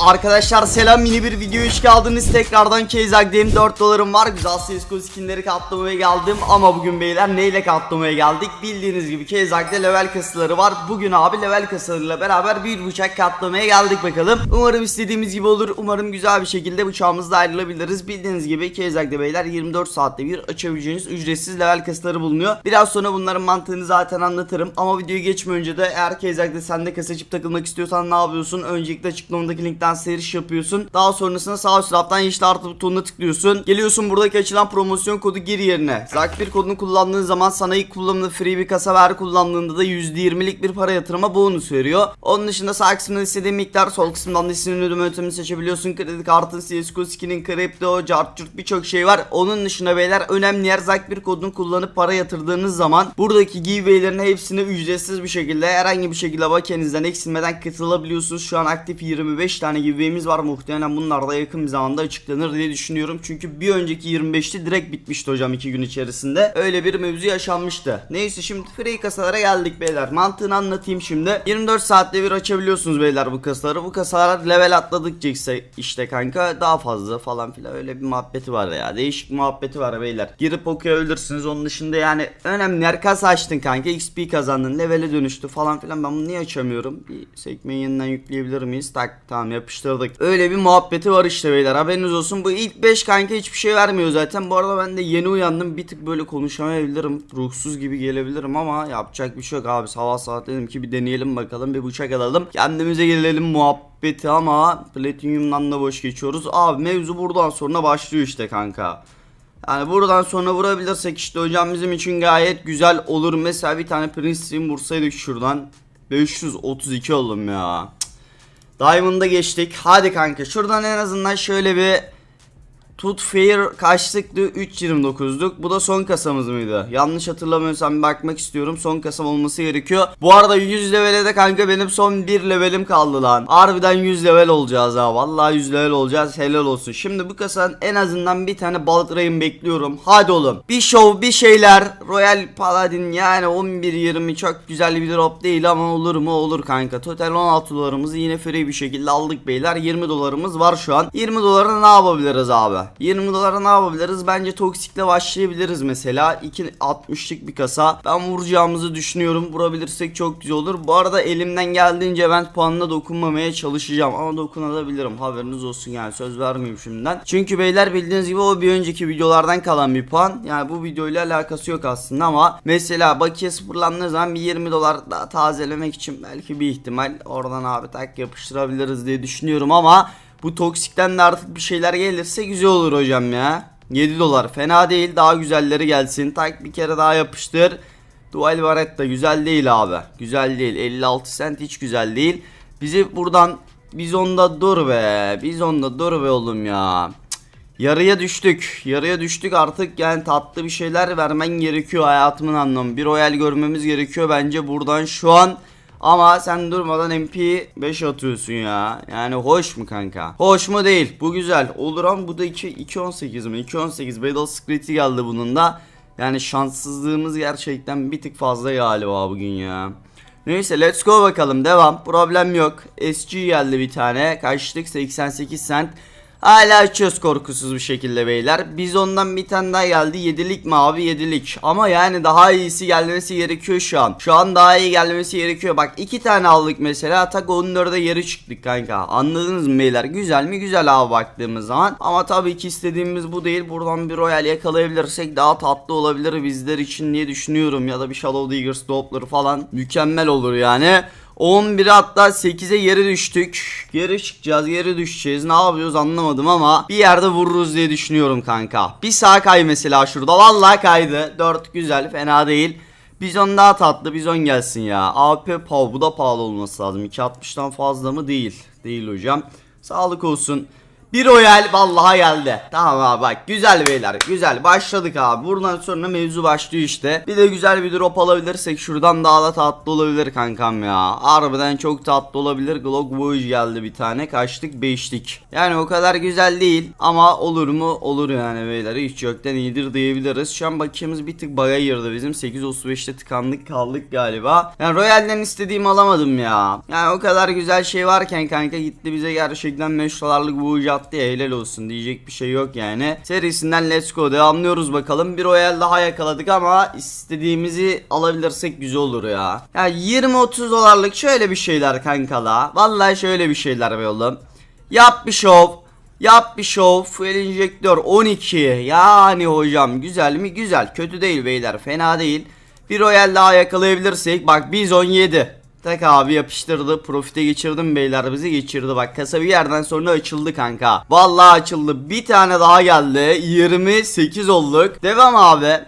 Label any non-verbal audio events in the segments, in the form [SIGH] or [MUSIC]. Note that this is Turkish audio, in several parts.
Arkadaşlar selam yeni bir video hoş geldiniz. Tekrardan Keyzag'dayım 4 dolarım var. Güzel CSGO skinleri katlamaya geldim. Ama bugün beyler neyle katlamaya geldik? Bildiğiniz gibi Keyzag'da level kasıları var. Bugün abi level kasılarıyla beraber bir bıçak katlamaya geldik bakalım. Umarım istediğimiz gibi olur. Umarım güzel bir şekilde bıçağımızla ayrılabiliriz. Bildiğiniz gibi Keyzag'da beyler 24 saatte bir açabileceğiniz ücretsiz level kasıları bulunuyor. Biraz sonra bunların mantığını zaten anlatırım. Ama videoyu geçmeden önce de eğer Keyzag'da sen de kasa açıp takılmak istiyorsan ne yapıyorsun? Öncelikle açıklamadaki linkten seriş yapıyorsun. Daha sonrasında sağ üst taraftan yeşil artı butonuna tıklıyorsun. Geliyorsun buradaki açılan promosyon kodu gir yerine. Zak1 kodunu kullandığın zaman sana ilk kullanımda free bir kasa ver kullandığında da %20'lik bir para yatırıma bonus veriyor. Onun dışında sağ kısmından istediğin miktar sol kısmından da istediğin ödeme yöntemini seçebiliyorsun. Kredi kartın, CSGO skinin, kripto, cartçurt birçok şey var. Onun dışında beyler önemli yer Zak1 kodunu kullanıp para yatırdığınız zaman buradaki giveaway'lerin hepsine ücretsiz bir şekilde herhangi bir şekilde bakenizden eksilmeden katılabiliyorsunuz. Şu an aktif 25 tane giveaway'imiz var. Muhtemelen bunlar da yakın bir zamanda açıklanır diye düşünüyorum. Çünkü bir önceki 25'te direkt bitmişti hocam 2 gün içerisinde. Öyle bir mevzu yaşanmıştı. Neyse şimdi free kasalara geldik beyler. Mantığını anlatayım şimdi. 24 saatte bir açabiliyorsunuz beyler bu kasaları. Bu kasalar level atladıkça işte kanka daha fazla falan filan öyle bir muhabbeti var ya. Değişik muhabbeti var beyler. Girip okuyabilirsiniz. Onun dışında yani önemli yer kasa açtın kanka. XP kazandın. Levele dönüştü falan filan. Ben bunu niye açamıyorum? Bir sekmeyi yeniden yükleyebilir miyiz? Tak tamam yapıştırdık. Öyle bir muhabbeti var işte beyler. Haberiniz olsun. Bu ilk 5 kanka hiçbir şey vermiyor zaten. Bu arada ben de yeni uyandım. Bir tık böyle konuşamayabilirim. Ruhsuz gibi gelebilirim ama yapacak bir şey yok abi. Sabah saat dedim ki bir deneyelim bakalım. Bir bıçak alalım. Kendimize gelelim muhabbeti ama Platinum'dan da boş geçiyoruz. Abi mevzu buradan sonra başlıyor işte kanka. Yani buradan sonra vurabilirsek işte hocam bizim için gayet güzel olur. Mesela bir tane Prince Stream vursaydık şuradan. 532 oğlum ya. Diamond'a geçtik. Hadi kanka şuradan en azından şöyle bir Tut Fair kaçlıktı? 3.29'luk. Bu da son kasamız mıydı? Yanlış hatırlamıyorsam bakmak istiyorum. Son kasam olması gerekiyor. Bu arada 100 levele de kanka benim son 1 levelim kaldı lan. Harbiden 100 level olacağız ha. Vallahi 100 level olacağız. Helal olsun. Şimdi bu kasanın en azından bir tane balık rayın bekliyorum. Hadi oğlum. Bir show bir şeyler. Royal Paladin yani 11-20 çok güzel bir drop değil ama olur mu olur kanka. Total 16 dolarımızı yine free bir şekilde aldık beyler. 20 dolarımız var şu an. 20 dolara ne yapabiliriz abi? 20 dolara ne yapabiliriz? Bence toksikle başlayabiliriz mesela. 2.60'lık bir kasa. Ben vuracağımızı düşünüyorum. Vurabilirsek çok güzel olur. Bu arada elimden geldiğince event puanına dokunmamaya çalışacağım. Ama dokunabilirim. Haberiniz olsun yani. Söz vermeyeyim şimdiden. Çünkü beyler bildiğiniz gibi o bir önceki videolardan kalan bir puan. Yani bu videoyla alakası yok aslında ama mesela bakiye sıfırlandığı zaman bir 20 dolar daha tazelemek için belki bir ihtimal oradan abi tak yapıştırabiliriz diye düşünüyorum ama bu toksikten de artık bir şeyler gelirse güzel olur hocam ya. 7 dolar fena değil daha güzelleri gelsin. Tak bir kere daha yapıştır. Dual Barretta güzel değil abi. Güzel değil 56 cent hiç güzel değil. Bizi buradan Bizon'da dur be. Bizon'da dur be oğlum ya. Yarıya düştük. Yarıya düştük artık yani tatlı bir şeyler vermen gerekiyor hayatımın anlamı. Bir royal görmemiz gerekiyor bence buradan şu an. Ama sen durmadan MP 5 atıyorsun ya. Yani hoş mu kanka? Hoş mu değil. Bu güzel. Olur ama bu da 2 218 mi? 218 Battle Secret'i geldi bunun da. Yani şanssızlığımız gerçekten bir tık fazla galiba bugün ya. Neyse let's go bakalım devam. Problem yok. SG geldi bir tane. Kaçtık 88 cent. Hala açıyoruz korkusuz bir şekilde beyler. Biz ondan bir tane daha geldi. Yedilik mi abi yedilik. Ama yani daha iyisi gelmesi gerekiyor şu an. Şu an daha iyi gelmesi gerekiyor. Bak iki tane aldık mesela. Tak 14'e yarı çıktık kanka. Anladınız mı beyler? Güzel mi? Güzel abi baktığımız zaman. Ama tabii ki istediğimiz bu değil. Buradan bir royal yakalayabilirsek daha tatlı olabilir bizler için diye düşünüyorum. Ya da bir Shadow Diggers Doppler falan. Mükemmel olur yani. 11'e hatta 8'e geri düştük. Geri çıkacağız, geri düşeceğiz. Ne yapıyoruz anlamadım ama bir yerde vururuz diye düşünüyorum kanka. Bir sağ kay mesela şurada. Vallahi kaydı. 4 güzel, fena değil. Bizon daha tatlı. Bizon gelsin ya. AP pahalı. Bu da pahalı olması lazım. 2.60'dan fazla mı? Değil. Değil hocam. Sağlık olsun. Bir royal vallaha geldi. Tamam abi bak güzel beyler güzel başladık abi. Buradan sonra mevzu başlıyor işte. Bir de güzel bir drop alabilirsek şuradan daha da tatlı olabilir kankam ya. Harbiden çok tatlı olabilir. Glock Voyage geldi bir tane. Kaçtık beşlik. Yani o kadar güzel değil ama olur mu? Olur yani beyler. Hiç yoktan iyidir diyebiliriz. Şu an bakiyemiz bir tık baga girdi bizim. 8.35'te tıkandık kaldık galiba. Yani Royal'den istediğimi alamadım ya. Yani o kadar güzel şey varken kanka gitti bize gerçekten 5 dolarlık Voyage attı ya helal olsun diyecek bir şey yok yani. Serisinden let's go devamlıyoruz bakalım. Bir Royal daha yakaladık ama istediğimizi alabilirsek güzel olur ya. Ya 20-30 dolarlık şöyle bir şeyler kankala. Vallahi şöyle bir şeyler be oğlum. Yap bir şov. Yap bir şov. Fuel injektör 12. Yani hocam güzel mi? Güzel. Kötü değil beyler. Fena değil. Bir Royal daha yakalayabilirsek. Bak biz 17. Tak abi yapıştırdı. Profite geçirdim beyler bizi geçirdi. Bak kasa bir yerden sonra açıldı kanka. Vallahi açıldı. Bir tane daha geldi. 28 olduk. Devam abi.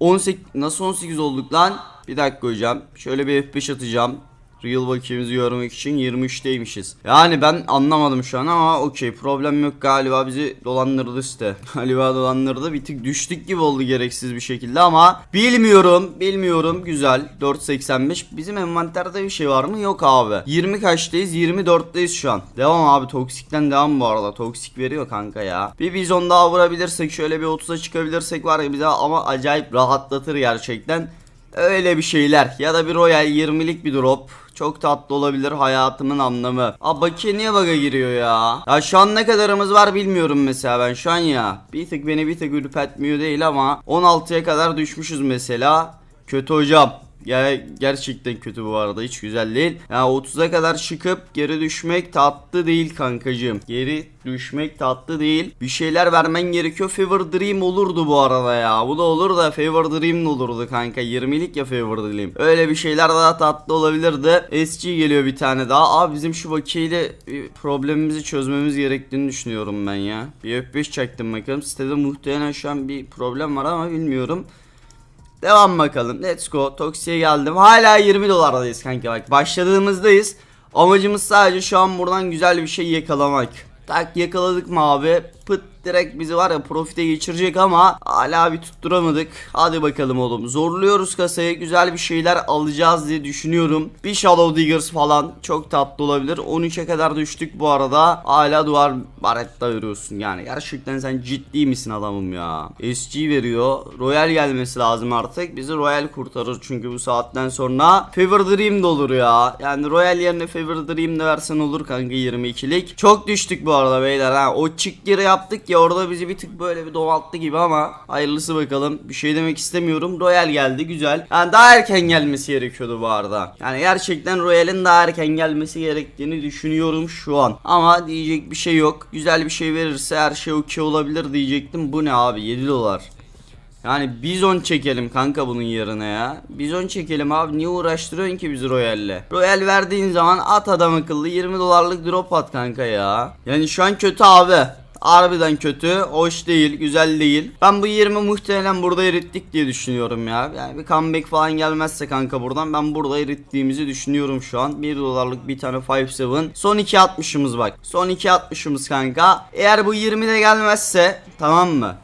18 nasıl 18 olduk lan? Bir dakika hocam. Şöyle bir F5 atacağım. Real bakiyemizi görmek için 23'teymişiz. Yani ben anlamadım şu an ama okey problem yok. Galiba bizi dolandırdı işte. [LAUGHS] galiba dolandırdı. Bir tık düştük gibi oldu gereksiz bir şekilde ama bilmiyorum bilmiyorum. Güzel. 4.85 bizim envanterde bir şey var mı? Yok abi. 20 kaçtayız? 24'teyiz şu an. Devam abi. Toksikten devam bu arada. Toksik veriyor kanka ya. Bir bizon daha vurabilirsek şöyle bir 30'a çıkabilirsek var ya bize ama acayip rahatlatır gerçekten Öyle bir şeyler ya da bir royal 20'lik bir drop çok tatlı olabilir hayatımın anlamı. Aa Baki niye baga giriyor ya? Ya şu an ne kadarımız var bilmiyorum mesela ben şu an ya. Bir tık beni bir tık ürpertmiyor değil ama 16'ya kadar düşmüşüz mesela. Kötü hocam. Ya gerçekten kötü bu arada hiç güzel değil. Ya 30'a kadar çıkıp geri düşmek tatlı değil kankacığım. Geri düşmek tatlı değil. Bir şeyler vermen gerekiyor. Fever Dream olurdu bu arada ya. Bu da olur da Fever Dream olurdu kanka. 20'lik ya Fever Dream. Öyle bir şeyler daha tatlı olabilirdi. SG geliyor bir tane daha. Abi bizim şu bakiyeyle bir problemimizi çözmemiz gerektiğini düşünüyorum ben ya. Bir F5 çaktım bakalım. Sitede muhtemelen şu an bir problem var ama bilmiyorum. Devam bakalım. Let's go. Toksi'ye geldim. Hala 20 dolardayız kanka bak. Başladığımızdayız. Amacımız sadece şu an buradan güzel bir şey yakalamak. Tak yakaladık mı abi? Pıt direkt bizi var ya profite geçirecek ama hala bir tutturamadık. Hadi bakalım oğlum. Zorluyoruz kasayı. Güzel bir şeyler alacağız diye düşünüyorum. Bir Shadow Diggers falan çok tatlı olabilir. 13'e kadar düştük bu arada. Hala duvar baretta veriyorsun yani. Gerçekten sen ciddi misin adamım ya? SG veriyor. Royal gelmesi lazım artık. Bizi Royal kurtarır çünkü bu saatten sonra. Fever Dream de olur ya. Yani Royal yerine Fever Dream de versen olur kanka 22'lik. Çok düştük bu arada beyler ha. O çık geri yaptık ya orada bizi bir tık böyle bir domalttı gibi ama hayırlısı bakalım. Bir şey demek istemiyorum. Royal geldi güzel. Yani daha erken gelmesi gerekiyordu bu arada. Yani gerçekten Royal'in daha erken gelmesi gerektiğini düşünüyorum şu an. Ama diyecek bir şey yok. Güzel bir şey verirse her şey okey olabilir diyecektim. Bu ne abi 7 dolar. Yani bizon çekelim kanka bunun yerine ya. Bizon çekelim abi niye uğraştırıyorsun ki bizi Royal'le? Royal verdiğin zaman at adam akıllı 20 dolarlık drop at kanka ya. Yani şu an kötü abi. Harbiden kötü, hoş değil, güzel değil. Ben bu 20 muhtemelen burada erittik diye düşünüyorum ya. Yani bir comeback falan gelmezse kanka buradan ben burada erittiğimizi düşünüyorum şu an. 1 dolarlık bir tane 5-7. Son 2 atmışımız bak. Son 2 atmışımız kanka. Eğer bu 20 de gelmezse tamam mı?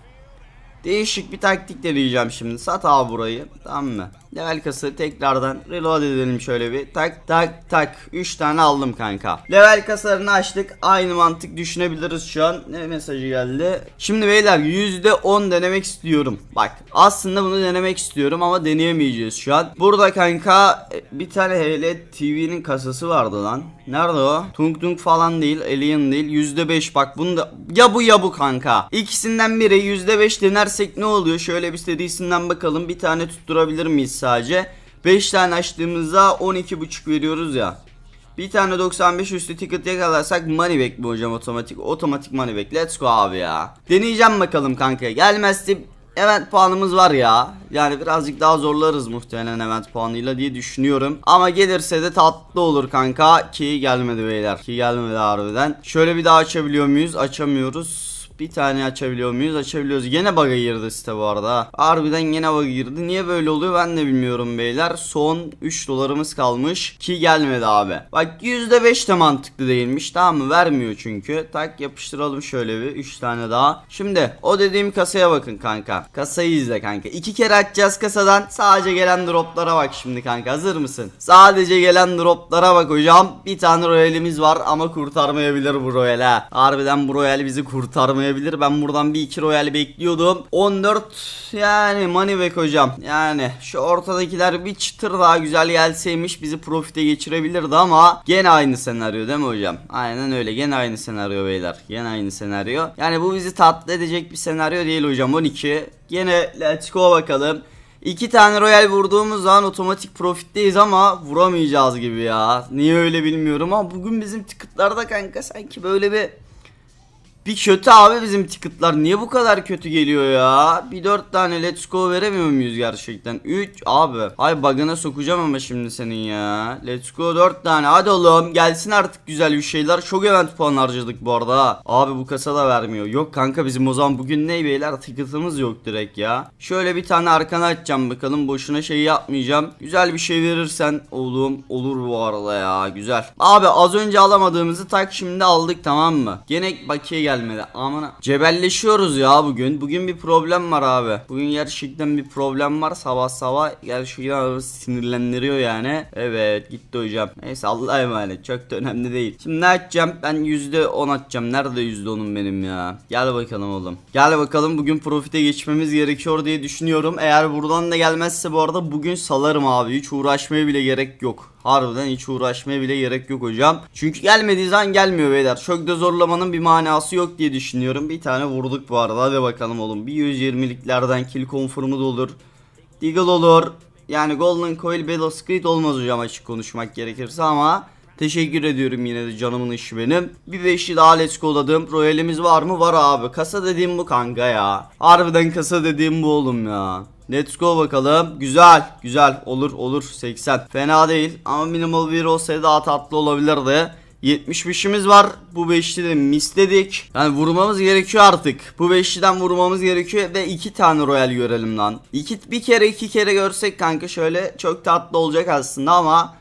Değişik bir taktik deneyeceğim şimdi. Sat abi burayı. Tamam mı? Level kası tekrardan reload edelim şöyle bir. Tak tak tak. 3 tane aldım kanka. Level kasalarını açtık. Aynı mantık düşünebiliriz şu an. Ne mesajı geldi? Şimdi beyler %10 denemek istiyorum. Bak aslında bunu denemek istiyorum ama deneyemeyeceğiz şu an. Burada kanka e, bir tane hele TV'nin kasası vardı lan. Nerede o? Tung Tung falan değil. Alien değil. %5 bak bunu da ya bu ya bu kanka. İkisinden biri %5 denersek ne oluyor? Şöyle bir serisinden bakalım. Bir tane tutturabilir miyiz sadece? 5 tane açtığımızda 12.5 veriyoruz ya. Bir tane 95 üstü ticket yakalarsak money back mi hocam otomatik? Otomatik money back. Let's go abi ya. Deneyeceğim bakalım kanka. Gelmezse event puanımız var ya. Yani birazcık daha zorlarız muhtemelen event puanıyla diye düşünüyorum. Ama gelirse de tatlı olur kanka. Ki gelmedi beyler. Ki gelmedi harbiden. Şöyle bir daha açabiliyor muyuz? Açamıyoruz. Bir tane açabiliyor muyuz? Açabiliyoruz. Yine bug'a girdi site bu arada. ha. Harbiden yine bug'a girdi. Niye böyle oluyor ben de bilmiyorum beyler. Son 3 dolarımız kalmış. Ki gelmedi abi. Bak %5 de mantıklı değilmiş. Tamam mı? Vermiyor çünkü. Tak yapıştıralım şöyle bir 3 tane daha. Şimdi o dediğim kasaya bakın kanka. Kasayı izle kanka. İki kere açacağız kasadan. Sadece gelen droplara bak şimdi kanka. Hazır mısın? Sadece gelen droplara bak hocam. Bir tane royalimiz var ama kurtarmayabilir bu royal ha. Harbiden bu royal bizi kurtarmayabilir. Ben buradan bir iki royal bekliyordum. 14 yani back hocam. Yani şu ortadakiler bir çıtır daha güzel gelseymiş bizi profite geçirebilirdi ama gene aynı senaryo değil mi hocam? Aynen öyle. Gene aynı senaryo beyler. Gene aynı senaryo. Yani bu bizi tatlı edecek bir senaryo değil hocam. 12. Gene let's go bakalım. İki tane royal vurduğumuz zaman otomatik profitteyiz ama vuramayacağız gibi ya. Niye öyle bilmiyorum ama bugün bizim ticketlarda kanka sanki böyle bir bir kötü abi bizim ticketlar. Niye bu kadar kötü geliyor ya? Bir dört tane let's go veremiyor muyuz gerçekten? 3 abi. Ay bug'ına sokacağım ama şimdi senin ya. Let's go 4 tane. Hadi oğlum gelsin artık güzel bir şeyler. Çok event puan harcadık bu arada. Abi bu kasa da vermiyor. Yok kanka bizim o zaman bugün ne beyler? Ticket'ımız yok direkt ya. Şöyle bir tane arkana açacağım bakalım. Boşuna şey yapmayacağım. Güzel bir şey verirsen oğlum olur bu arada ya. Güzel. Abi az önce alamadığımızı tak şimdi aldık tamam mı? Gene bakiye gelmedi. Amına. Cebelleşiyoruz ya bugün. Bugün bir problem var abi. Bugün gerçekten bir problem var. Sabah sabah gerçekten sinirlendiriyor yani. Evet gitti hocam. Neyse Allah'a emanet. Çok da önemli değil. Şimdi ne açacağım? Ben %10 atacağım. Nerede %10'um benim ya? Gel bakalım oğlum. Gel bakalım bugün profite geçmemiz gerekiyor diye düşünüyorum. Eğer buradan da gelmezse bu arada bugün salarım abi. Hiç uğraşmaya bile gerek yok. Harbiden hiç uğraşmaya bile gerek yok hocam. Çünkü gelmediği zaman gelmiyor beyler. Çok da zorlamanın bir manası yok diye düşünüyorum. Bir tane vurduk bu arada. Hadi bakalım oğlum. Bir 120'liklerden kill confirm'u da olur. Deagle olur. Yani Golden Coil Battle Squid olmaz hocam açık konuşmak gerekirse ama Teşekkür ediyorum yine de canımın işi benim. Bir beşli daha let's go'ladım. Royalimiz var mı? Var abi. Kasa dediğim bu kanka ya. Harbiden kasa dediğim bu oğlum ya. Let's go bakalım. Güzel. Güzel. Olur olur. 80. Fena değil. Ama minimal bir olsaydı daha tatlı olabilirdi. 75'imiz var. Bu beşli de misledik. Yani vurmamız gerekiyor artık. Bu beşliden vurmamız gerekiyor ve iki tane royal görelim lan. İki, bir kere iki kere görsek kanka şöyle çok tatlı olacak aslında ama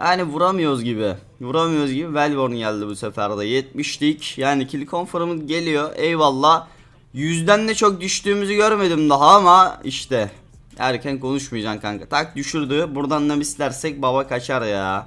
yani vuramıyoruz gibi. Vuramıyoruz gibi. Velvorn geldi bu sefer de. 70'lik. Yani kill confirm'ı geliyor. Eyvallah. Yüzden de çok düştüğümüzü görmedim daha ama işte. Erken konuşmayacaksın kanka. Tak düşürdü. Buradan da mislersek baba kaçar ya.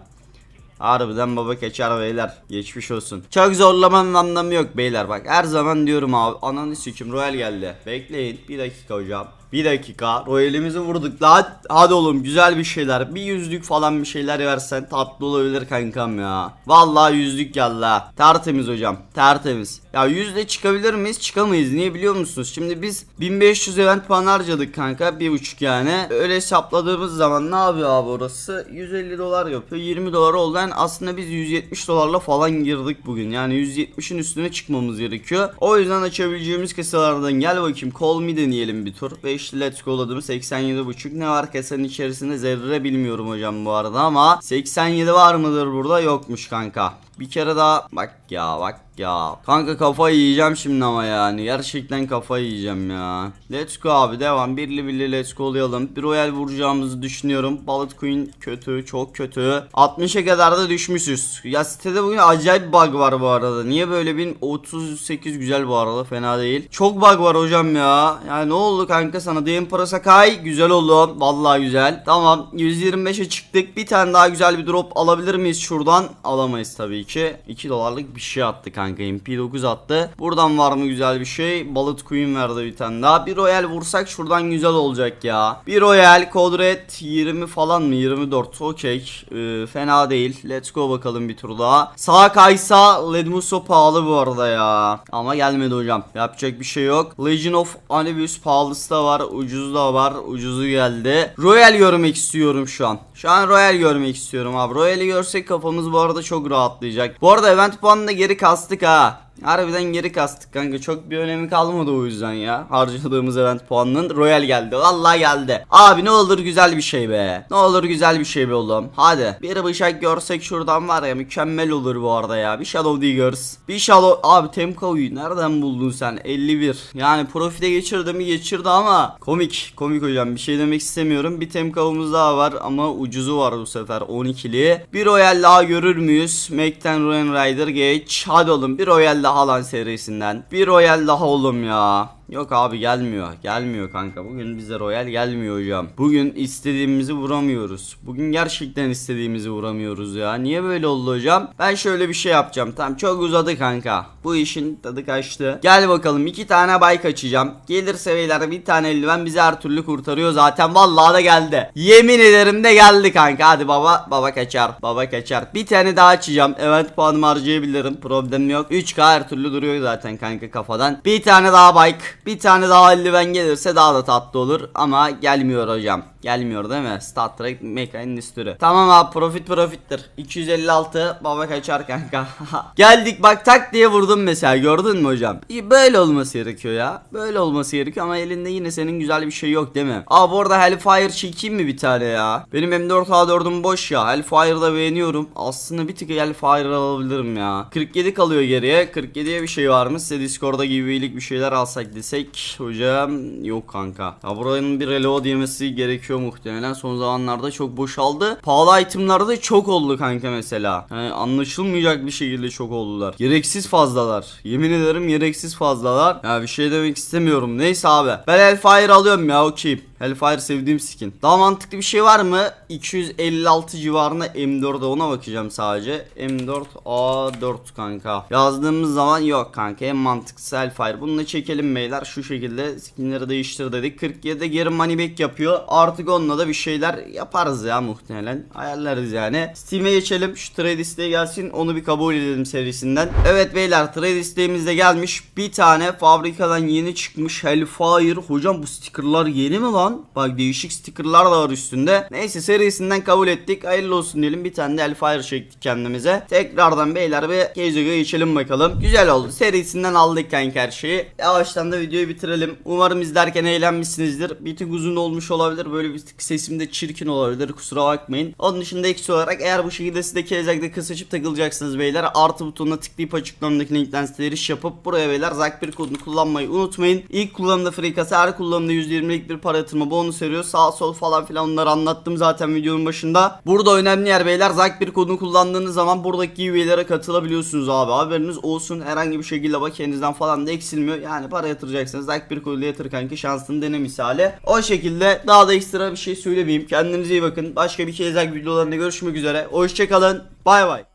Harbiden baba kaçar beyler. Geçmiş olsun. Çok zorlamanın anlamı yok beyler. Bak her zaman diyorum abi. Ananı sikim Royal geldi. Bekleyin. Bir dakika hocam. Bir dakika. Royalimizi vurduk. Lan hadi oğlum güzel bir şeyler. Bir yüzlük falan bir şeyler versen tatlı olabilir kankam ya. Vallahi yüzlük geldi ha. Tertemiz hocam. Tertemiz. Ya yüzde çıkabilir miyiz? Çıkamayız. Niye biliyor musunuz? Şimdi biz 1500 event puan harcadık kanka. Bir buçuk yani. Öyle hesapladığımız zaman ne yapıyor abi orası? 150 dolar yapıyor. 20 dolar oldu. Yani aslında biz 170 dolarla falan girdik bugün. Yani 170'in üstüne çıkmamız gerekiyor. O yüzden açabileceğimiz kasalardan gel bakayım. Call me deneyelim bir tur. 5 let's go'ladım. 87.5 ne var kasanın içerisinde zerre bilmiyorum hocam bu arada ama 87 var mıdır burada? Yokmuş kanka. Bir kere daha bak ya bak ya. Kanka kafayı yiyeceğim şimdi ama yani. Gerçekten kafayı yiyeceğim ya. Let's go abi devam. Birli birli let's go'layalım. Bir royal vuracağımızı düşünüyorum. Bullet Queen kötü. Çok kötü. 60'a kadar da düşmüşüz. Ya sitede bugün acayip bug var bu arada. Niye böyle 1038 güzel bu arada. Fena değil. Çok bug var hocam ya. Yani ne oldu kanka sana? Deyim parasa kay. Güzel oldu. Vallahi güzel. Tamam. 125'e çıktık. Bir tane daha güzel bir drop alabilir miyiz şuradan? Alamayız tabii ki. 2 dolarlık bir şey attı kanka. MP9 attı. Buradan var mı güzel bir şey? Bullet Queen verdi bir tane daha. Bir royal vursak şuradan güzel olacak ya. Bir royal Kodret 20 falan mı? 24. Okey. Ee, fena değil. Let's go bakalım bir tur daha. Sağ kaysa Ledmuso pahalı bu arada ya. Ama gelmedi hocam. Yapacak bir şey yok. Legion of Anubis pahalısı da var. Ucuzu da var. Ucuzu geldi. Royal görmek istiyorum şu an. Şu an Royal görmek istiyorum abi. Royal'i görsek kafamız bu arada çok rahatlayacak. Bu arada event puanında geri kastık ha. Harbiden geri kastık kanka. Çok bir önemi kalmadı o yüzden ya. Harcadığımız event puanının Royal geldi. Vallahi geldi. Abi ne olur güzel bir şey be. Ne olur güzel bir şey be oğlum. Hadi. Bir bıçak görsek şuradan var ya mükemmel olur bu arada ya. Bir Shadow Diggers. Bir Shadow... Abi Temko'yu nereden buldun sen? 51. Yani profite geçirdi mi geçirdi ama komik. Komik hocam. Bir şey demek istemiyorum. Bir Temko'muz daha var ama ucuzu var bu sefer 12'li. Bir Royal daha görür müyüz? Mac'ten Royal Rider geç. Hadi oğlum bir Royal daha lan serisinden. Bir Royal daha oğlum ya. Yok abi gelmiyor. Gelmiyor kanka. Bugün bize Royal gelmiyor hocam. Bugün istediğimizi vuramıyoruz. Bugün gerçekten istediğimizi vuramıyoruz ya. Niye böyle oldu hocam? Ben şöyle bir şey yapacağım. Tamam çok uzadı kanka. Bu işin tadı kaçtı. Gel bakalım iki tane bike açacağım. Gelirse beyler bir tane eldiven bizi her türlü kurtarıyor zaten. Vallahi da geldi. Yemin ederim de geldi kanka. Hadi baba baba kaçar. Baba kaçar. Bir tane daha açacağım. Evet puanımı harcayabilirim. Problem yok. 3K her türlü duruyor zaten kanka kafadan. Bir tane daha bike. Bir tane daha eldiven gelirse daha da tatlı olur. Ama gelmiyor hocam. Gelmiyor değil mi? Star Trek Mecha Endüstri. Tamam abi profit profittir. 256 baba kaçar kanka. [LAUGHS] Geldik bak tak diye vurdum mesela gördün mü hocam? Böyle olması gerekiyor ya. Böyle olması gerekiyor ama elinde yine senin güzel bir şey yok değil mi? Aa bu arada Hellfire çekeyim mi bir tane ya? Benim M4A4'üm boş ya. Hellfire'da beğeniyorum. Aslında bir tık Hellfire alabilirim ya. 47 kalıyor geriye. 47'ye bir şey var mı? Size Discord'da gibilik bir şeyler alsak desek. Hocam yok kanka. Ya buranın bir reload yemesi gerekiyor muhtemelen. Son zamanlarda çok boşaldı. Pahalı itemlarda da çok oldu kanka mesela. Yani anlaşılmayacak bir şekilde çok oldular. Gereksiz fazlalar. Yemin ederim gereksiz fazlalar. Ya bir şey demek istemiyorum. Neyse abi. Ben Hellfire alıyorum ya okey. Hellfire sevdiğim skin. Daha mantıklı bir şey var mı? 256 civarında M4'e ona bakacağım sadece. M4 A4 kanka. Yazdığımız zaman yok kanka. En mantıklısı Hellfire. Bunu da çekelim beyler. Şu şekilde skinleri değiştir dedik. 47'de geri money back yapıyor. Artık onunla da bir şeyler yaparız ya muhtemelen. Ayarlarız yani. Steam'e geçelim. Şu trade isteği gelsin. Onu bir kabul edelim serisinden. Evet beyler trade isteğimiz de gelmiş. Bir tane fabrikadan yeni çıkmış Hellfire. Hocam bu stickerlar yeni mi lan? Bak değişik stickerlar da var üstünde. Neyse serisinden kabul ettik. Hayırlı olsun diyelim. Bir tane de Hellfire çektik kendimize. Tekrardan beyler bir Keizo'ya geçelim bakalım. Güzel oldu. Serisinden aldık kanka her şeyi. Yavaştan da videoyu bitirelim. Umarım izlerken eğlenmişsinizdir. Bir tık uzun olmuş olabilir. Böyle bir tık sesim de çirkin olabilir. Kusura bakmayın. Onun dışında eksi olarak eğer bu şekilde siz de Keizak'ta kısaçıp takılacaksınız beyler. Artı butonuna tıklayıp açıklamadaki linkten size eriş yapıp buraya beyler Zakbir kodunu kullanmayı unutmayın. İlk kullanımda free kasa her kullanımda %20'lik bir para yatırma bonus veriyor. Sağ sol falan filan onları anlattım zaten videonun başında. Burada önemli yer beyler Zakbir kodunu kullandığınız zaman buradaki üyelere katılabiliyorsunuz abi. Haberiniz olsun. Herhangi bir şekilde bakiyenizden falan da eksilmiyor. Yani para yatıracaksınız. Zakbir koduyla yatır kanki şansını dene misali. O şekilde daha da ekstra bir şey söylemeyeyim. Kendinize iyi bakın. Başka bir kez videolarında görüşmek üzere. Hoşçakalın. Bay bay.